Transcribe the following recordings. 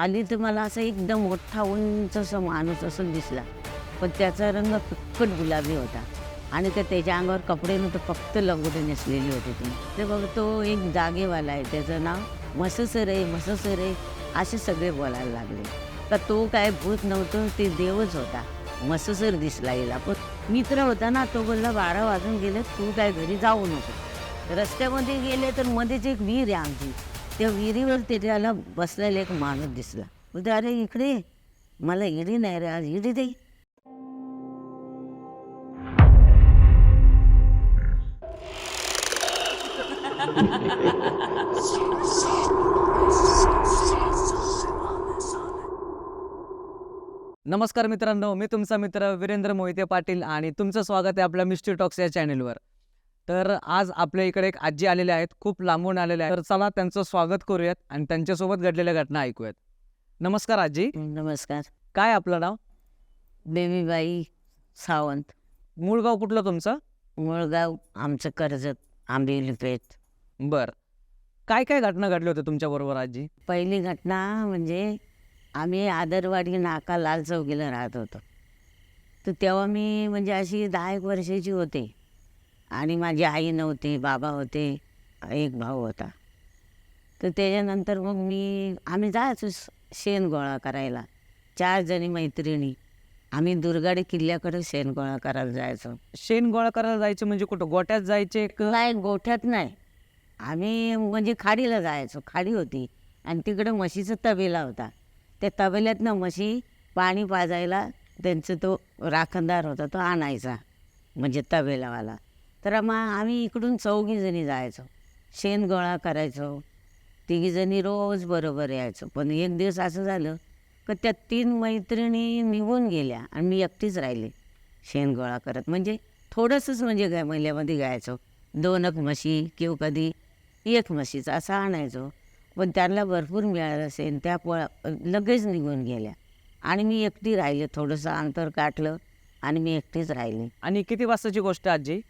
आली तर मला असं एकदम मोठा उंच असं माणूस असं दिसला. पण त्याचा रंग फिक्कट गुलाबी होता. आणि त्या त्याच्या अंगावर कपडे नव्हते फक्त लंगोटी नेसलेली होती ती. ते बघ तो एक जागेवाला आहे त्याचं नाव मससर आहे मससर आहे असे सगळे बोलायला लागले. तर तो काय भूत नव्हतं ते देवच होता. मससर दिसला येला पण मित्र होता ना तो बोलला बारा वाजून गेले तू काय घरी जाऊ नको. रस्त्यामध्ये गेले तर मध्येच एक वीर आहे आमची. त्या विहिरीवर ते त्याला बसलेला एक माणूस दिसला. म्हणजे अरे इकडे मला इडी नाही रे आज इडी दे. नमस्कार मित्रांनो मी तुमचा मित्र वीरेंद्र मोहिते पाटील आणि तुमचं स्वागत आहे आपल्या मिस्ट्री टॉक्स या चॅनेलवर. तर आज आपल्या इकडे एक आजी आलेले आहेत खूप लांबून आलेले आहेत. तर चला त्यांचं स्वागत करूयात आणि त्यांच्यासोबत घडलेल्या घटना ऐकूयात. नमस्कार आजी. नमस्कार. काय आपलं नाव? बेबीबाई सावंत. मूळ गाव कुठलं तुमचं? मुळगाव आमचं कर्जत आंबेली पेठ बर. काय काय घटना घडल्या होत्या तुमच्याबरोबर आजी? पहिली घटना म्हणजे आम्ही आदरवाडी नाका लाल चौकीला राहत होतो. तर तेव्हा मी म्हणजे अशी दहा एक वर्षाची होते. आणि माझी आई नव्हती बाबा होते एक भाऊ होता. तर त्याच्यानंतर मग मी आम्ही जायचो शेण गोळा करायला. चार जणी मैत्रिणी. आम्ही दुर्गाडी किल्ल्याकडे शेण गोळा करायला जायचो. शेण गोळा करायला जायचे म्हणजे कुठं? गोट्यात जायचे क- नाही गोठ्यात नाही. आम्ही म्हणजे खाडीला जायचो. खाडी होती. आणि तिकडे म्हशीचा तबेला होता. त्या तबेल्यातनं म्हशी पाणी पाजायला त्यांचं तो राखणदार होता तो आणायचा. म्हणजे तबेलावाला. तर मग आम्ही इकडून चौघीजणी जायचो. शेण गोळा करायचो. तिघीजणी रोज बरोबर यायचो. पण एक दिवस असं झालं का त्या तीन मैत्रिणी निघून गेल्या आणि मी एकटीच राहिले शेण गोळा करत. म्हणजे थोडंसंच म्हणजे गाय महिल्यामध्ये गायचो. दोन एक म्हशी किंवा कधी एक म्हशीचं असं आणायचो. पण त्यांना भरपूर मिळालं असेल त्या पळ लगेच निघून गेल्या. आणि मी एकटी राहिले. थोडंसं अंतर काटलं आणि मी एकटीच राहिले. आणि किती वाजताची गोष्ट आजी?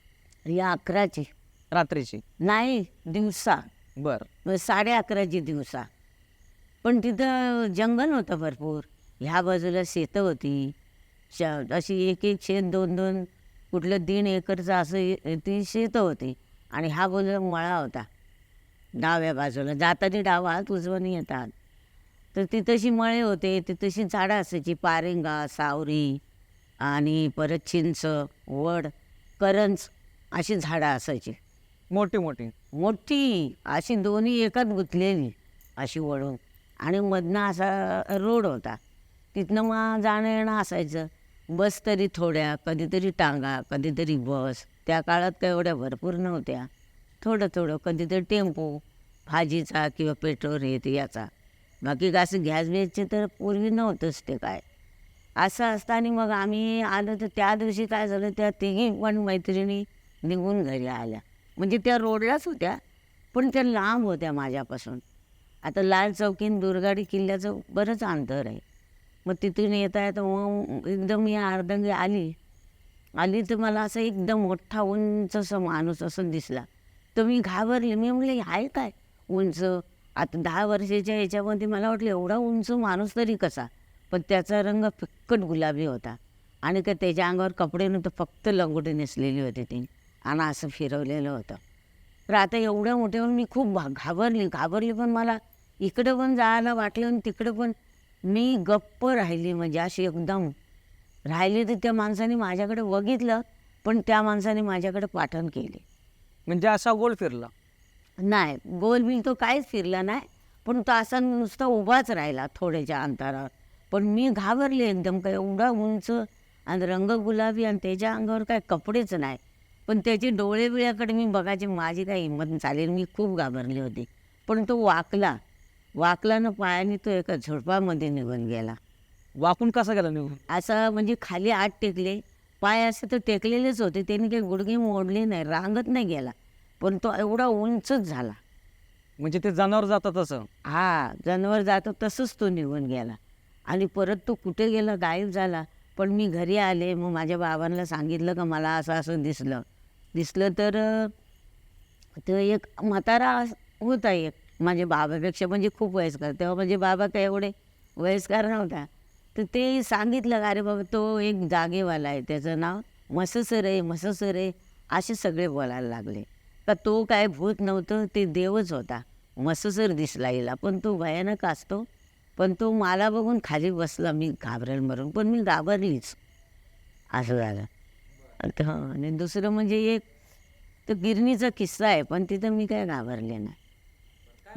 या अकराची. रात्रीची? नाही दिवसा. बर. मग साडे अकराची दिवसा. पण तिथं जंगल होतं भरपूर. ह्या बाजूला शेतं होती. श अशी एक एक शेत दोन दोन कुठलं दीड एकरचं असं ए- ती शेतं होती. आणि हा बाजूला मळा होता. डाव्या बाजूला. जाताना डावा उजवणी येतात. तर तिथंशी मळे होते. तिथंशी झाडं असायची पारेंगा सावरी आणि परत चिंच वड करंज अशी झाडं असायची. मोठी मोठी. मोठी अशी दोन्ही एकात गुंतलेली अशी वळून. आणि मधनं असा रोड होता. तिथनं मग जाणं येणं असायचं. बस तरी थोड्या कधीतरी टांगा कधीतरी बस. त्या काळात काय एवढ्या भरपूर नव्हत्या. थोडं थोडं कधीतरी टेम्पो भाजीचा किंवा पेट्रोल हे ते याचा. बाकी का असं गॅस बेसचे तर पूर्वी नव्हतंच ते काय. असं असताना मग आम्ही आलो तर त्या दिवशी काय झालं त्या तिघी पण मैत्रिणी निघून घरी आल्या. म्हणजे त्या रोडलाच होत्या पण त्या लांब होत्या माझ्यापासून. आता लाल चौकीन दुर्गाडी किल्ल्याचं बरंच अंतर आहे. मग तिथून येता येता मग एकदम मी अर्धंगी आली. आली तर मला असं एकदम मोठा उंच असं माणूस असं दिसला. तर मी घाबरले. मी म्हणले आहे काय उंच? आता दहा वर्षाच्या याच्यामध्ये मला वाटलं एवढा उंच माणूस तरी कसा? पण त्याचा रंग फिक्कट गुलाबी होता. आणि का त्याच्या अंगावर कपडे नव्हते फक्त लंगोटी नेसलेली होती ती आणि असं फिरवलेलं होतं. तर आता एवढ्या मोठ्यावर मी खूप भा- घाबरली. घाबरली पण मला इकडं पण जायला वाटलं आणि तिकडं पण मी गप्प राहिली. म्हणजे अशी एकदम राहिली तर त्या माणसाने माझ्याकडे बघितलं पण त्या माणसाने माझ्याकडे पाठण केली. म्हणजे असा गोल फिरला? नाही गोल बिल तो काहीच फिरला नाही पण तो असा नुसता उभाच राहिला थोड्याच्या अंतरावर. पण मी घाबरले एकदम काय एवढा उंच आणि रंग गुलाबी आणि त्याच्या अंगावर काय कपडेच नाही. पण त्याचे डोळे बिळ्याकडे मी बघायची माझी काही हिंमत चालेल मी खूप घाबरली होती. पण तो वाकला. वाकला ना पायाने तो एका झुडपामध्ये निघून गेला. वाकून कसा गेला निघून? असं म्हणजे खाली आत टेकले. पाय असे तर टेकलेलेच होते. त्यांनी काही गुडघे मोडले नाही रांगत नाही गेला. पण तो एवढा उंचच झाला. म्हणजे ते जनावर जातं तसं? हा जनावर जातो तसंच तो निघून गेला. आणि परत तो कुठे गेला गायब झाला. पण मी घरी आले. मग माझ्या बाबांना सांगितलं का मला असं असं दिसलं. दिसलं तर तो एक म्हातारा होता एक. माझ्या बाबापेक्षा म्हणजे खूप वयस्कर. तेव्हा म्हणजे बाबा काय एवढे वयस्कर नव्हता. तर ते सांगितलं का अरे बाबा तो एक जागेवाला आहे. त्याचं नाव मससर आहे मससर आहे असे सगळे बोलायला लागले. का तो काय भूत नव्हतं ते देवच होता. मससर दिसला हिला. पण तो भयानक असतो. पण तो मला बघून खाली बसला. मी घाबरेल मरून. पण मी घाबरलीच. असं झालं. हं, आणि दुसरं म्हणजे एक तर गिरणीचा किस्सा आहे पण तिथं मी काय घाबरले नाही.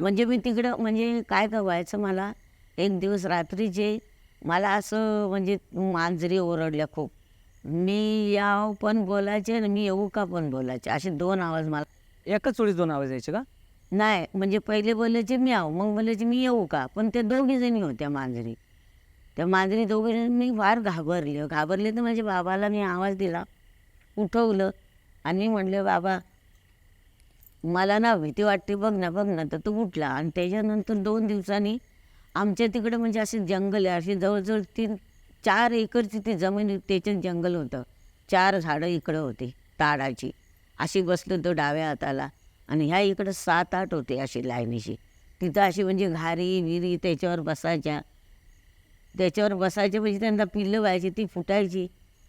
म्हणजे मी तिकडं म्हणजे काय का व्हायचं मला? एक दिवस रात्रीचे मला असं म्हणजे मांजरी ओरडल्या खूप. मी याव पण बोलायचे आणि मी येऊ का पण बोलायचे असे दोन आवाज मला. एकाच वेळीस दोन आवाज यायचे का? नाही म्हणजे पहिले बोलायचे मी आव मग बोलायचे मी येऊ का? पण ते दोघी जणी होत्या मांजरी. त्या मांजरी दोघी जणी मी फार घाबरले. घाबरले तर माझ्या बाबाला मी आवाज दिला. उठवलं. आणि म्हणलं बाबा मला ना भीती वाटते बघ ना बघ ना. तर तो उठला. आणि त्याच्यानंतर दोन दिवसांनी आमच्या तिकडं म्हणजे असे जंगल आहे. असे जवळजवळ तीन चार एकरची ती जमीन त्याच्यात जंगल होतं. चार झाडं इकडं होती ताडाची. अशी बसलो तो डाव्या हाताला. आणि ह्या इकडं सात आठ होते अशी लाईनीशी. तिथं अशी म्हणजे घारी विरी त्याच्यावर बसायच्या. त्याच्यावर बसायचे म्हणजे त्यांना पिल्लं व्हायची ती फुटायची.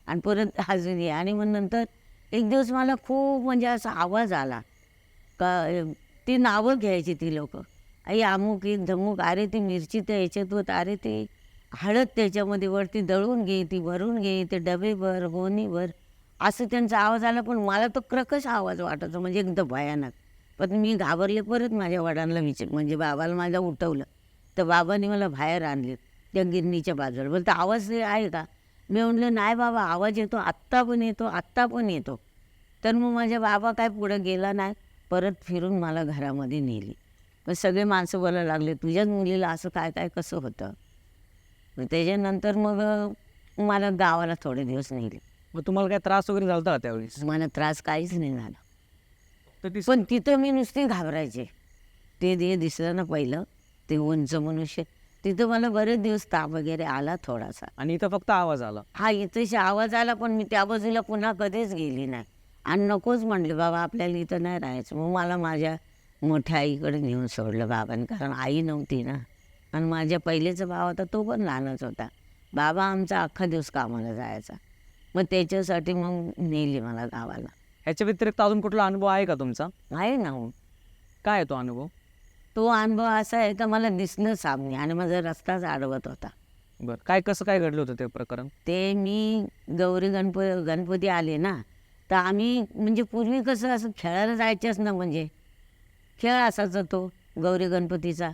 आणि परत अजून ये आणि मग नंतर एक दिवस मला खूप म्हणजे असा आवाज आला. का ती नावं घ्यायची ती लोक. आई अमुक एक धमुक. अरे ती मिरची त्या याच्यात होत. अरे ते हळद त्याच्यामध्ये वरती दळून घे ती भरून घे ते डबे भर गोणी भर असं त्यांचा आवाज आला. पण मला तो क्रकश आवाज वाटायचा म्हणजे एकदम भयानक. पण मी घाबरले परत माझ्या वडिलांना विचार म्हणजे बाबाला माझ्या उठवलं. तर बाबाने मला बाहेर आणले त्या गिरणीच्या बाजूला. बोलतं आवाज आहे का? मी म्हटलं नाही बाबा आवाज येतो आत्ता पण येतो आत्ता पण येतो. तर मग माझ्या बाबा काय पुढं गेला नाही परत फिरून मला घरामध्ये नेली. पण सगळे माणसं बोलायला लागले तुझ्याच मुलीला असं काय काय कसं होतं? मग त्याच्यानंतर मग मला गावाला थोडे दिवस नेले. मग तुम्हाला काय त्रास वगैरे झाला होता का त्यावेळेस? मला त्रास काहीच नाही झाला. तर ती पण तिथं मी नुसती घाबरायचे. ते दे दिसलं ना पहिलं ते उंच मनुष्य तिथं मला बरेच दिवस ताप वगैरे आला थोडासा. आणि इथं फक्त आवाज आला? हा इथेशी आवाज आला पण मी त्या बाजूला पुन्हा कधीच गेली नाही. आणि नकोच म्हणले बाबा आपल्याला इथं नाही राहायचं. मग मला माझ्या मोठ्या आईकडे नेऊन सोडलं बाबांनी कारण आई नव्हती ना. आणि माझ्या पहिलेचा भाव होता तो पण लहानच होता. बाबा आमचा अख्खा दिवस कामाला जायचा. मग त्याच्यासाठी मग नेली मला गावाला. ह्याच्या व्यतिरिक्त अजून कुठला अनुभव आहे का तुमचा? आहे ना हो. काय आहे तो अनुभव? तो अनुभव असा आहे का मला दिसलं सामने आणि माझा रस्ताच अडवत होता. बरं. काय कसं काय घडलं होतं ते प्रकरण? ते मी गौरी गणप गणपती आले ना तर आम्ही म्हणजे पूर्वी कसं असं खेळायला जायचंच ना म्हणजे. खेळ असायचा तो गौरी गणपतीचा.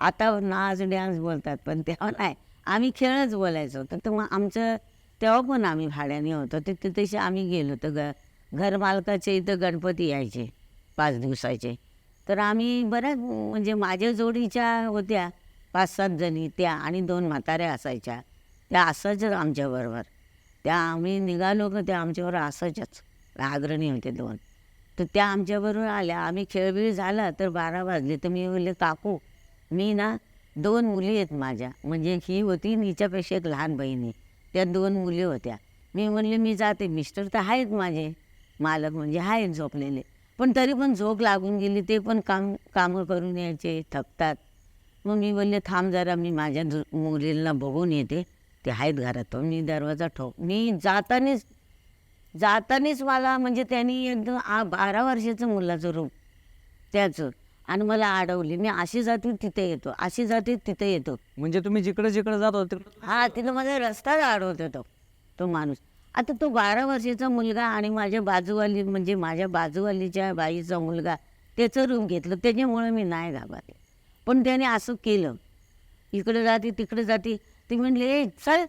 आता नाच डॅन्स बोलतात पण तेव्हा नाही. आम्ही खेळच बोलायचो. तर तर मग आमचं तेव्हा पण आम्ही भाड्याने होतो. ते तिथेशी आम्ही गेलो होतो. ग घरमालकाचे इथं गणपती यायचे पाच दिवसाचे. तर आम्ही बऱ्याच म्हणजे माझ्या जोडीच्या होत्या पाच सात जणी त्या आणि दोन म्हाताऱ्या असायच्या. त्या असायच्याच आमच्याबरोबर. त्या आम्ही निघालो का त्या आमच्याबरोबर असायच्याच आग्रणी होते दोन. तर त्या आमच्याबरोबर आल्या. आम्ही खेळबिळ झाला तर बारा वाजले. तर मी बोलले काकू मी ना दोन मुली आहेत माझ्या. म्हणजे ही होती हिच्यापेक्षा एक लहान बहिणी. त्या दोन मुली होत्या. मी म्हणले मी जाते. मिस्टर तर आहेत माझे. मालक म्हणजे आहेत झोपलेले. पण तरी पण झोप लागून गेली ते पण काम कामं करून यायचे थकतात. मग मी बोलले थांब जरा मी माझ्या मुलीला बघून येते. ते आहेत घरात. मी दरवाजा ठोक मी जातानीच जातानीच मला म्हणजे त्यांनी एकदम आ बारा वर्षाचं मुलाचं रूप त्याचं. आणि मला अडवली मी अशी जाते तिथे येतो अशी जाते तिथे येतो. म्हणजे तुम्ही जिकडे जिकडे जात होते? हा तिथं माझा रस्ताच अडवत होतो तो माणूस. आता तो बारा वर्षाचा मुलगा आणि माझ्या बाजूवाली म्हणजे माझ्या बाजूवालीच्या बाईचा मुलगा त्याचं रूम घेतलं. त्याच्यामुळे मी नाही घाबरले. पण त्याने असं केलं. इकडे जाते तिकडे जाते. ती म्हणली ए चल.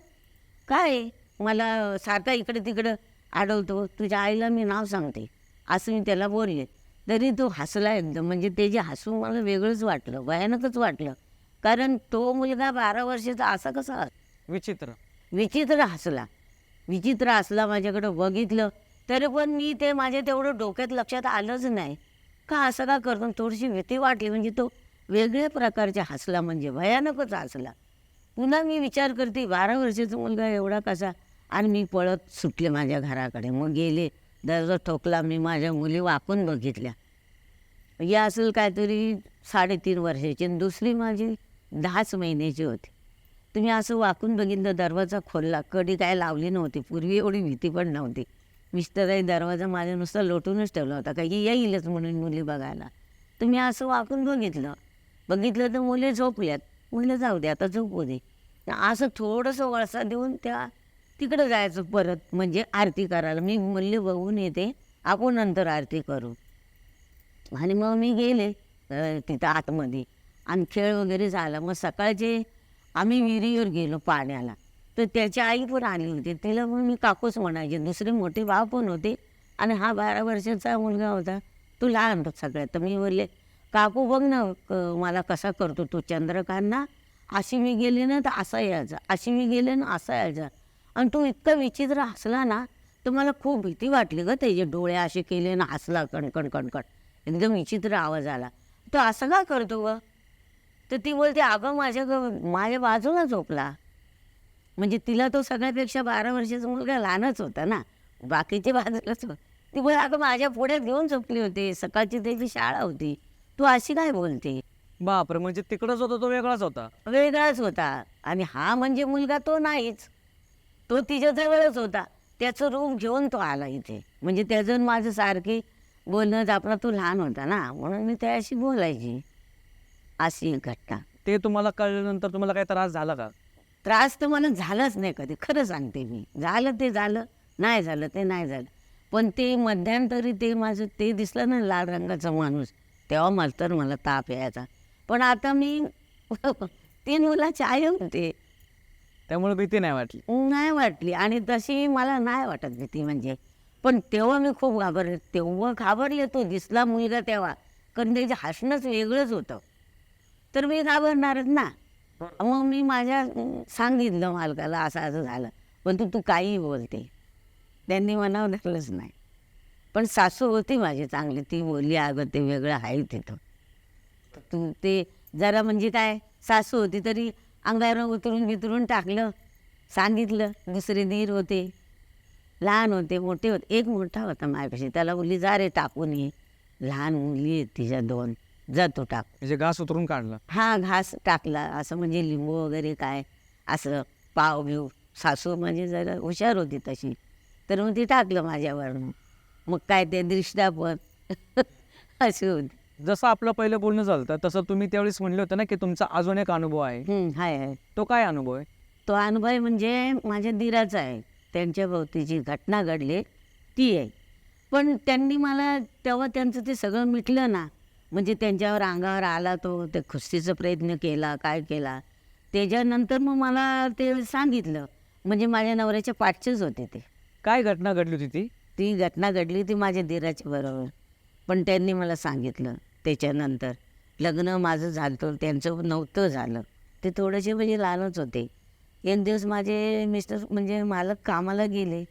काय? मला सारखा इकडे तिकडं अडवतो तुझ्या आईला मी नाव सांगते. असं मी त्याला बोलले. तरी तो हसला एकदम. म्हणजे ते जे हसू मला वेगळंच वाटलं. भयानकच वाटलं. कारण तो मुलगा बारा वर्षाचा असा कसा विचित्र. विचित्र हसला. विचित्र असला माझ्याकडं बघितलं तरी पण मी ते माझ्या तेवढं डोक्यात लक्षात आलंच नाही. का असं का करतो थोडीशी भीती वाटली? म्हणजे तो वेगळ्या प्रकारच्या हसला म्हणजे भयानकच हसला. पुन्हा मी विचार करते बारा वर्षाचा मुलगा एवढा कसा? आणि मी पळत सुटले माझ्या घराकडे. मग गेले दरजा ठोकला मी माझ्या मुली वाकून बघितल्या. या असेल काहीतरी साडेतीन वर्षाची आणि दुसरी माझी दहाच महिन्याची होती. तुम्ही असं वाकून बघितलं दरवाजा खोलला. कडी काय लावली नव्हती. पूर्वी एवढी भीती पण नव्हती. मिस्टरही दरवाजा माझ्या नुसता लोटूनच ठेवला होता. काही येईलच म्हणून मुली बघायला. तुम्ही असं वाकून बघितलं. बघितलं तर मुले झोपल्यात. मुलं जाऊ दे आता झोपू दे. असं थोडंसं वळसा देऊन त्या तिकडं जायचं परत म्हणजे आरती करायला. मी मुली बघून येते. आपण नंतर आरती करू. आणि मग मी गेले तिथं आतमध्ये. आणि खेळ वगैरे झाला. मग सकाळचे आम्ही विहिरीवर गेलो पाण्याला. तर त्याची आई पण आली होती. त्याला मग मी काकूच म्हणायचे दुसरे मोठे भाव पण होते आणि हा बारा वर्षाचा मुलगा होता. तू लहान होता सगळ्यात. तर मी बोलले काकू बघ ना क- मला कसा करतो तू चंद्रकांना अशी मी गेले ना तर असा यायचा. अशी मी गेले ना असा यायचा. आणि तू इतका विचित्र हसला ना तर मला खूप भीती वाटली ग त्याचे डोळे असे केले ना हसला कणकण कणकण. एकदम विचित्र आवाज आला. तो असं का करतो ग? तर ती बोलते अगं माझ्या ग माझ्या बाजूला झोपला. म्हणजे तिला तो सगळ्यापेक्षा बारा वर्षाचा मुलगा लहानच होता ना. बाकीचे बाजूलाच होते ती बोल अगं माझ्या पुढ्यात घेऊन झोपली होती. सकाळची त्याची शाळा होती. तू अशी काय बोलते? बापरे म्हणजे तिकडच होता तो वेगळाच होता. वेगळाच होता. आणि हा म्हणजे मुलगा तो नाहीच. तो तिच्याजवळच होता. त्याचं रूप घेऊन तो आला इथे. म्हणजे त्याचं माझं सारखी बोलणं आपला तो लहान होता ना. म्हणून मी त्याशी बोलायची. अशी घटना. ते तुम्हाला कळल्यानंतर तुम्हाला काही त्रास झाला का? त्रास तर मला झालाच नाही कधी खरं सांगते मी. झालं ते झालं नाही झालं ते नाही झालं. पण ते मध्यंतरी ते माझं ते दिसलं ना लाल रंगाचा माणूस तेव्हा मला तर मला ताप यायचा. पण आता मी तीन मुलाची आई होते. त्यामुळे भीती नाही वाटली? नाही वाटली. आणि तशी मला नाही वाटत भीती म्हणजे. पण तेव्हा मी खूप घाबरले तेव्हा घाबरले तो दिसला मुलगा तेव्हा. कारण त्याचं हसणंच वेगळंच होतं. तर मी घाबरणारच ना. मग मी माझ्या सांगितलं मालकाला असं असं झालं. पण तू तू काही बोलते. त्यांनी मनावर धरलंच नाही. पण सासू होती माझी चांगली. ती बोलली अगं ते वेगळं आहे तिथं तू. ते जरा म्हणजे काय सासू होती तरी अंगावर उतरून बितरून टाकलं. सांगितलं दुसरे धीर होते. लहान होते मोठे होते. एक मोठा होता माझ्यापाशी. त्याला बोलली जा रे टाकून ये. लहान मुली आहेत तिच्या दोन. जा तो टाक. म्हणजे घास उतरून काढला. हा घास टाकला. असं म्हणजे लिंबू वगैरे काय असं पाव बिव सासू म्हणजे जरा हुशार होती तशी. तर मग ती टाकलं माझ्यावर मग काय ते दृष्टा पण. अशी होती. जसं आपलं पहिलं बोलणं झालं तसं तुम्ही त्यावेळेस म्हणले होते ना की तुमचा अजून एक अनुभव आहे. हाय हाय. तो काय अनुभव आहे? तो अनुभव म्हणजे माझ्या दिराचा आहे. त्यांच्या भोवतीची घटना घडली ती आहे. पण त्यांनी मला तेव्हा त्यांचं ते सगळं मिटलं ना म्हणजे त्यांच्यावर अंगावर आला तो ते खुस्तीचा प्रयत्न केला काय केला. त्याच्यानंतर मग मला ते सांगितलं. म्हणजे माझ्या नवऱ्याच्या पाठचेच होते ते. काय घटना घडली होती ती? ती घटना घडली ती माझ्या दिराच्या बरोबर. पण त्यांनी मला सांगितलं त्याच्यानंतर. लग्न माझं झालं त्यांचं नव्हतं झालं. ते थोडेसे म्हणजे लहानच होते. एक दिवस माझे मिस्टर म्हणजे मालक कामाला गेले.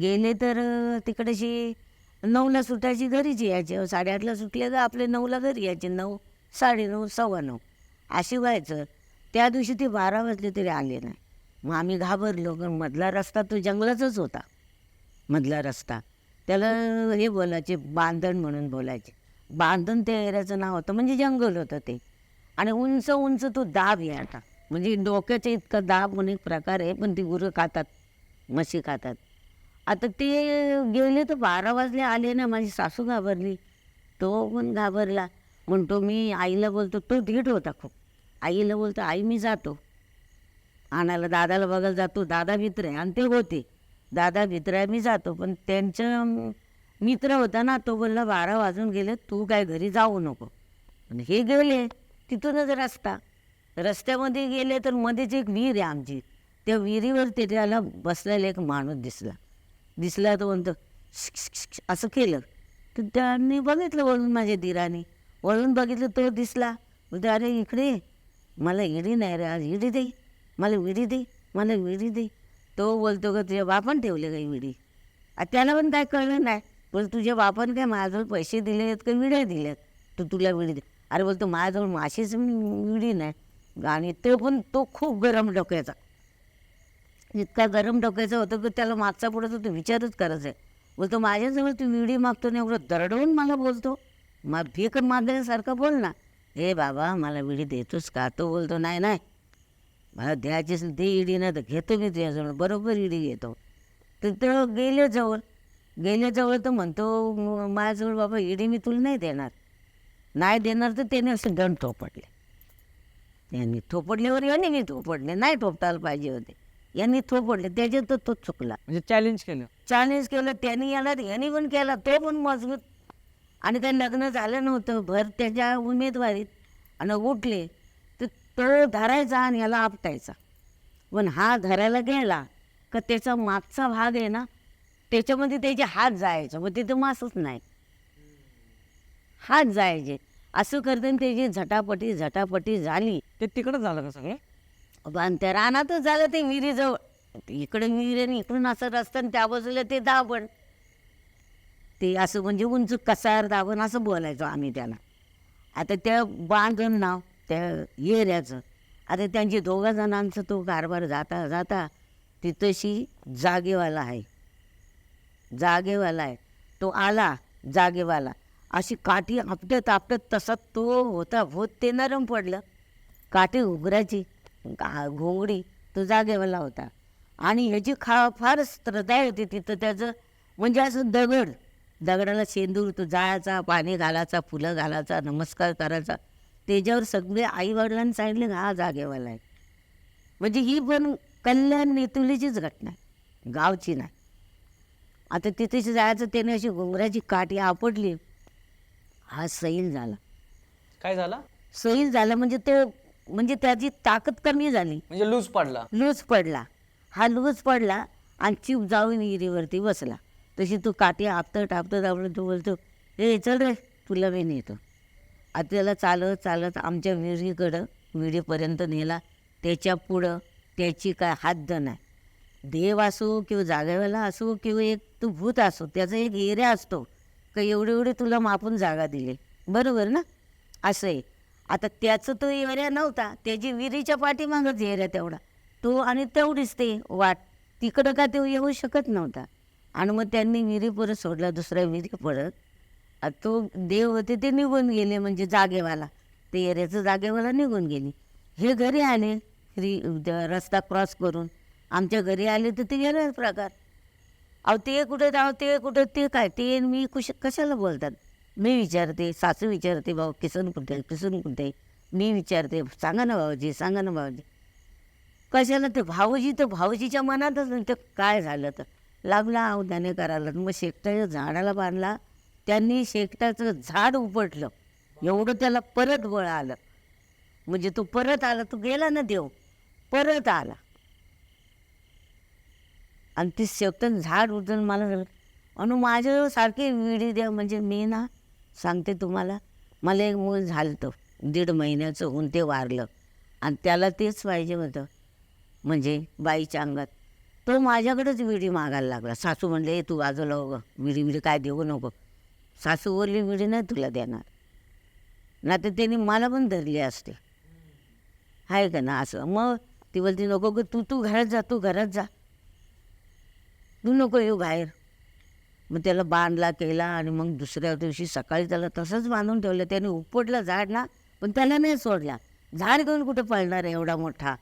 गेले तर तिकडेशी नऊला सुटायची घरीच यायचे साडेआठला सुटले तर आपले नऊला घरी यायचे नऊ साडेनऊ सव्वा नऊ. अशी व्हायचं. त्या दिवशी ते बारा वाजले तरी आले नाही. मग आम्ही घाबरलो कारण मधला रस्ता तो जंगलाचाच होता. मधला रस्ता. त्याला हे बोलायचे बांधण म्हणून बोलायचे. बांधण त्या एरियाचं नाव होतं म्हणजे जंगल होतं ते. आणि उंच उंच तो दाब यायचा म्हणजे डोक्याचा इतका दाब म्हणून एक प्रकार आहे पण ती गुरं खातात म्हशी खातात. आता ते गेले तर बारा वाजले आले ना माझी सासू घाबरली. तो पण घाबरला. म्हणतो मी आईला बोलतो तो धीट होता खूप. आईला बोलतो आई मी जातो. आणायला दादाला बघायला जातो दादा मित्र आहे. आणि ते होते. दादा मित्र आहे मी जातो. पण त्यांचं मित्र होता ना तो बोलला बारा वाजून गेले तू काय घरी जाऊ नको. आणि हे गेले तिथूनच रस्ता. रस्त्यामध्ये गेले तर मध्येच एक विहीर आहे आमची. त्या विहिरीवर त्याला बसलेला एक माणूस दिसला. दिसला तो म्हणतो असं केलं. तर त्यांनी बघितलं वळून माझ्या दिराने. वळून बघितलं तो दिसला. म्हणतो अरे इकडे मला इडी नाही रे आज. इडी दे. मला विडी दे. मला विडी दे. तो बोलतो का तुझ्या बापान ठेवले काही विडी. आ, त्याला पण काय कळलं नाही. बोल तुझ्या बापान काय माझ्याजवळ पैसे दिले आहेत का विड्या दिल्यात? तू तुला विडी दे. अरे बोलतो माझ्याजवळ माशीच विडी नाही. आणि तो पण तो खूप गरम डोक्याचा. इतका गरम डोक्याचं होतं की त्याला मागचा पुढे तू विचारच करायचा आहे. बोलतो माझ्याजवळ तू विडी मागतो ना एवढं दरडवून मला बोलतो. मग भीक मागण्यासारखं बोल ना. हे बाबा मला विडी देतोस का? तो बोलतो नाही नाही. मला द्यायची असेल दे इडी नाही तर घेतो मी तुझ्याजवळ. बरोबर इडी घेतो. तर तो गेले जवळ. गेल्या तर म्हणतो माझ्याजवळ बाबा इडी मी तुला नाही देणार. नाही देणार तर त्याने असं दंड थोपटले. त्यांनी थोपडल्यावर येणे मी थोपडले नाही थोपटायला पाहिजे होते. यांनी थोपडले त्याच्यात तर तो चुकला. म्हणजे चॅलेंज केलं. चॅलेंज केलं त्यांनी याला यांनी पण केला तो पण मजबूत. आणि काही लग्न झालं नव्हतं भर त्याच्या उमेदवारीत. आणि उठले तर तो धरायचा आणि याला आपटायचा. पण हा धरायला गेला का त्याचा मागचा भाग आहे ना त्याच्यामध्ये त्याचे हात जायचे मग तिथं मासच नाही. हात जायचे. असं करताना त्याची झटापटी झटापटी झाली. ते तिकडं झालं का सगळं? आणि त्या रानातच झालं ते विहिरीजवळ. इकडं विहीर आणि इकडून असं रस्ता त्या बाजूला ते दाबण. ते असं म्हणजे उंच कसार दाबण असं बोलायचो आम्ही त्याला. आता त्या बांधण नाव त्या येऱ्याचं आता त्यांची दोघा जणांचा तो कारभार जाता जाता तिथशी जागेवाला आहे. जागेवाला आहे. तो आला जागेवाला. अशी काठी आपटत आपटत तसा तो होता. होत ते नरम पडलं. काठी उघराची का- घोंगडी? तो जागेवाला होता. आणि ह्याची खा फारच श्रद्धा होती तिथं त्याचं. म्हणजे असं दगड. दगडाला शेंदूर तो जायचा पाणी घालायचा फुलं घालायचा नमस्कार करायचा. त्याच्यावर सगळे आईवडिलांनी सांगितले हा जागेवाला आहे. म्हणजे ही पण कल्याण नेतुलीचीच घटना आहे. गावची नाही. आता तिथेच जायचं त्याने अशी घोंगराची काठी आपटली. हा सैल झाला. काय झालं? सैल झाला म्हणजे तो म्हणजे त्याची ताकद कमी झाली. म्हणजे लूज पडला. लूज पडला. हा लूज पडला आणि चिप जाऊन विहिरीवरती बसला. तशी तू काठी आपतत आपतत आपलं तो बोलतो ए चल रे तुला मी नेतो. आता त्याला चालत चालत आमच्या विहिरीकडं विहिरीपर्यंत नेला. त्याच्या पुढं त्याची काय हद्द नाही. देव असो किंवा जागेवाला असो किंवा एक तू भूत असो त्याचा एक एरिया असतो. का एवढे एवढे तुला मापून जागा दिली. बरोबर ना? असं आहे. आता त्याचं तो एरिया नव्हता. त्याची विहिरीच्या पाठीमागच एरिया तेवढा. तो आणि तेवढीच ते वाट. तिकडं का तो येऊ शकत नव्हता. आणि मग त्यांनी विहिरी परत सोडला दुसऱ्या विहिरी परत. तो देव होते ते निघून गेले म्हणजे जागेवाला. ते एरियाचं जागेवाला निघून गेली. हे घरी आले फ्री द- रस्ता क्रॉस करून. आमच्या घरी आले तर ते गेले प्रकार. अहो ते कुठं जाव ते कुठं ते काय? ते मी कुश कशाला बोलतात? मी विचारते सासू विचारते भाऊ किसन कुठे किसन कुठे? मी विचारते सांगा ना भाऊजी सांगा ना भाऊजी. कशाला ते भाऊजी तर भाऊजीच्या मनातच नाही ते काय झालं तर? लागला अवधाने करायला. मग शेकटाच्या झाडाला बांधला. त्यांनी शेकटाचं झाड उपटलं. एवढं त्याला परत बळ आलं. म्हणजे तो परत आला तो गेला ना देव. परत आला. आणि ते शेकटन झाड उचलून मला झालं आणि माझ्याजवळ सारखे विडी द्या. म्हणजे मी ना सांगते तुम्हाला मला एक मूल झालं होतं दीड महिन्याचं होऊन ते वारलं. आणि त्याला तेच पाहिजे होतं म्हणजे बाईच्या अंगात. तो माझ्याकडेच विडी मागायला लागला. सासू म्हणले "ए, तू बाजूला हो विडी विडी काय देऊ नको. सासू बोलली विडी नाही तुला देणार. ना तर त्यांनी मला पण धरली असते. आहे का ना असं? मग ती बोलती नको गं तू तू घरात जा तू घरात जा. तू नको येऊ बाहेर. मग त्याला बांधला केला आणि मग दुसऱ्या दिवशी सकाळी त्याला तसंच बांधून ठेवलं. त्याने उपटलं झाड ना पण त्याला नाही सोडला. झाड घेऊन कुठं पळणार आहे एवढा मोठा?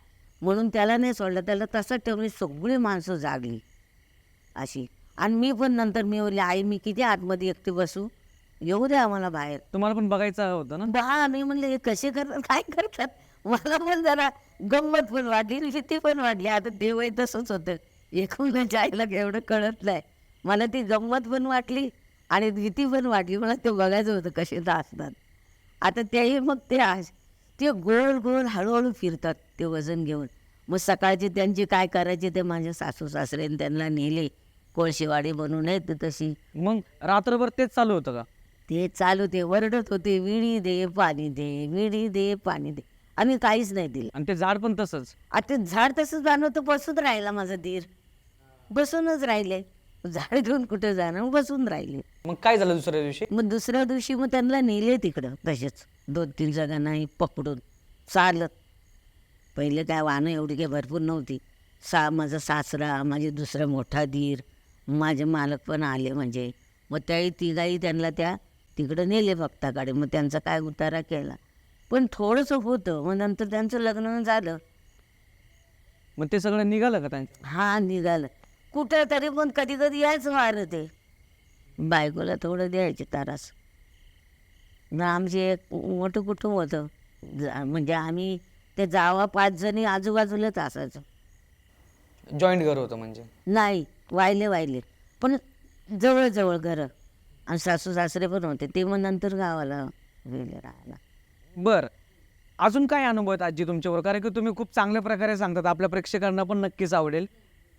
म्हणून त्याला नाही सोडलं. त्याला तसंच ठेवली सगळी माणसं जागली अशी. आणि मी पण नंतर मी बोलले आई मी किती आतमध्ये एकटी बसू? येऊ दे आम्हाला बाहेर. तुम्हाला पण बघायचं होतं ना? हा मी म्हणलं हे कसे करतात? काय करतात? मला पण जरा गंमत पण वाटली आणि भीती पण वाटली. आता देवही तसंच होतं. एकूणच्या आईला एवढं कळत नाही. मला ती गंमत पण वाटली आणि भीती पण वाटली. मला ते बघायचं होतं कसे असतात. आता तेही मग ते आज ते गोल गोल हळूहळू फिरतात ते वजन घेऊन. मग सकाळचे त्यांचे काय करायचे ते माझ्या सासू सासऱ्याने त्यांना नेले. कोळशेवाडी बनवून आहेत तशी. मग रात्रभर तेच चालू होतं का? ते चालू ते वरडत होते विडी दे पाणी दे विडी दे पाणी दे. आम्ही काहीच नाही दिलं. आणि ते झाड पण तसंच? आता ते झाड तसंच बांधवतं बसून राहिला माझा धीर बसूनच राहिले. झाड घेऊन कुठं जाणार मग बसून राहिले. मग काय झालं दुसऱ्या दिवशी? मग दुसऱ्या दिवशी मग त्यांना नेले तिकडं तसेच. दोन तीन जणांनाही पकडून. चालत. पहिले काय वाहनं एवढी काही भरपूर नव्हती. सा माझा सासरा माझे दुसरा मोठा धीर माझे मालक पण आले म्हणजे. मग त्याही तिघाही त्यांना त्या तिकडं नेले भक्ताकडे. मग त्यांचा काय उतारा केला. पण थोडंसं होतं. मग नंतर त्यांचं लग्न झालं. मग ते सगळं निघालं का त्यांचं? हा निघालं. कुठं तरी पण कधी कधी यायचं वारं ते. बायकोला थोडं द्यायचे तारास. ना आमचे एक मोठं कुटुंब होतं. जा- म्हणजे आम्ही ते जावा पाच जणी आजूबाजूलाच असायचो. जॉईंट घर होतं म्हणजे? नाही वाहिले वाहिले पण जवळजवळ घरं. आणि सासू सासरे पण होते. ते मग नंतर गावाला गेले राहायला. बर. अजून काय अनुभव आहेत आजी तुमच्यावर कारण की तुम्ही खूप चांगल्या प्रकारे सांगतात. आपल्या प्रेक्षकांना पण नक्कीच आवडेल.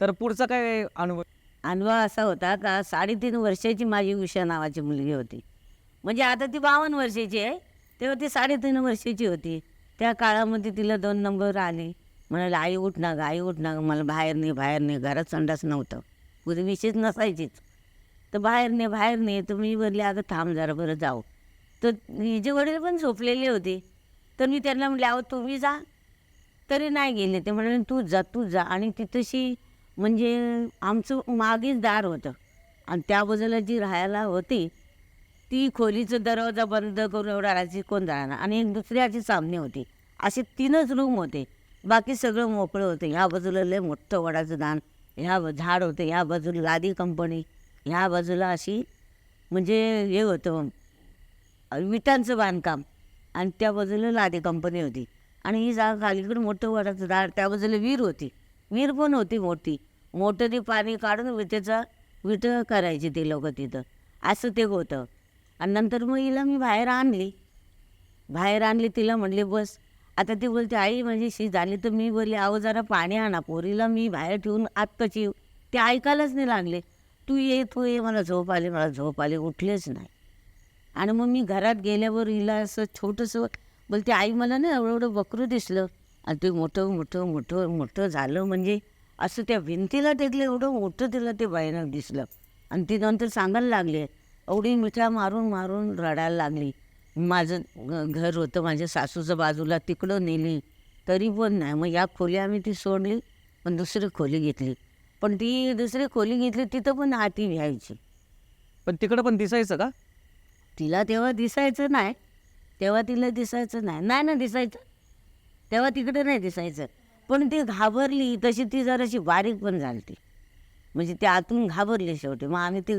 तर पुढचा काय अनुभव? अनुभव असा होता का साडेतीन वर्षाची माझी उषा नावाची मुलगी होती. म्हणजे आता ती बावन्न वर्षाची आहे. तेव्हा ती साडेतीन वर्षाची होती. त्या काळामध्ये तिला दोन नंबर आले. म्हणाले आई उठ ना ग आई उठ ना ग. मला बाहेर नाही बाहेर नाही. घरात संडास नव्हतं. पूर्वीचीच नसायचीच. तर बाहेर नाही बाहेर नाही. तर मी बोलले अगं थांब जरा बरं जाऊ. तर हिजे वडील पण झोपलेले होते. तर मी त्यांना म्हटले अहो तुम्ही जा. तरी नाही गेले. ते म्हणाले तू जा तू जा. आणि तिथंशी म्हणजे आमचं मागेच दार होतं. आणि त्या बाजूला जी राहायला होती ती खोलीचं दरवाजा बंद करून एवढा राहायची कोण जाणार आणि एक दुसऱ्याची सामने होती. असे तीनच रूम होते. बाकी सगळं मोकळं होतं. ह्या बाजूला लय मोठं वडाचं दान ह्या ब- झाड होतं ह्या बाजूला लादी कंपनी ह्या बाजूला अशी म्हणजे हे होतं विटांचं बांधकाम. आणि त्या बाजूला लादी कंपनी होती. आणि ही जागा खालीकडे मोठं वडाचं झाड त्या बाजूला विहीर होती. विहीर पण होती मोठी. मोटरी पाणी काढून विटेचा विट करायची ते लोक तिथं. असं ते होतं. आणि नंतर मग हिला मी बाहेर आणली. बाहेर आणली तिला म्हणले बस. आता ती बोलते आई म्हणजे शी झाली तर मी बोलले अहो जरा पाणी आणा पोरीला मी बाहेर ठेवून आत्ताची ते ऐकायलाच नाही लागले. तू ये तू ये मला झोप आली मला झोप आली उठलेच नाही. आणि मग मी घरात गेल्यावर हिला असं छोटंसं बोलते आई मला ना एवढं एवढं बकरू दिसलं. आणि ते मोठं मोठं मोठं मोठं झालं म्हणजे असं त्या भिंतीला टेकलं एवढं मोठं तिला ते भयानक दिसलं. आणि ती नंतर सांगायला लागली एवढी मिठा मारून मारून रडायला लागली. माझं घर होतं माझ्या सासूचं बाजूला तिकडं नेली तरी पण नाही. मग या खोली आम्ही ती सोडली पण दुसरी खोली घेतली. पण ती दुसरी खोली घेतली तिथं पण आती व्हायची पण तिकडं पण दिसायचं का? तिला तेव्हा दिसायचं नाही. तेव्हा तिला दिसायचं नाही. नाही ना दिसायचं. तेव्हा तिकडे नाही दिसायचं. पण ती घाबरली तशी ती जराशी बारीक पण झाली ती म्हणजे ती आतून घाबरली शेवटी. मग आम्ही ती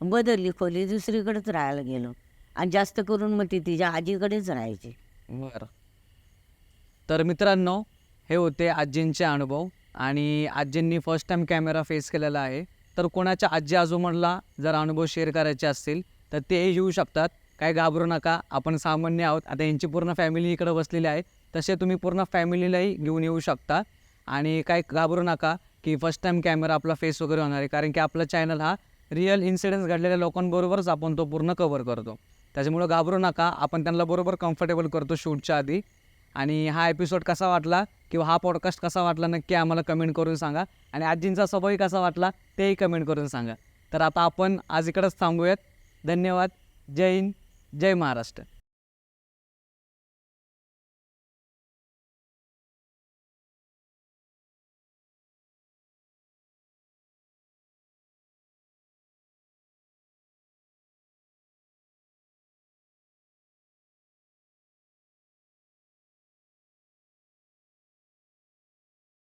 बदलली खोली दुसरीकडेच राहायला गेलो. आणि जास्त करून मग ती तिच्या आजीकडेच राहायची. बरं. तर मित्रांनो हे होते आजींचे अनुभव. आणि आजींनी फर्स्ट टाईम कॅमेरा फेस केलेला आहे. तर कोणाच्या आजी आजोबांना जर अनुभव शेअर करायचे असतील तर तेही येऊ शकतात. काय घाबरू नका. आपण सामान्य आहोत. आता यांची पूर्ण फॅमिली इकडं बसलेली आहे. तसे तुम्ही पूर्ण फॅमिलीलाही घेऊन येऊ शकता. आणि काय घाबरू नका की फर्स्ट टाईम कॅमेरा आपला फेस वगैरे होणार आहे. कारण की आपला चॅनल हा रिअल इन्सिडेंट्स घडलेल्या लोकांबरोबरच आपण तो पूर्ण कवर करतो. त्याच्यामुळं घाबरू नका. आपण त्यांना बरोबर कम्फर्टेबल करतो शूटच्या आधी. आणि हा एपिसोड कसा वाटला किंवा हा पॉडकास्ट कसा वाटला नक्की आम्हाला कमेंट करून सांगा. आणि आजींचा स्वभावही कसा वाटला तेही कमेंट करून सांगा. तर आता आपण आज इकडंच थांबूयात. धन्यवाद. जय हिंद. जय महाराष्ट्र.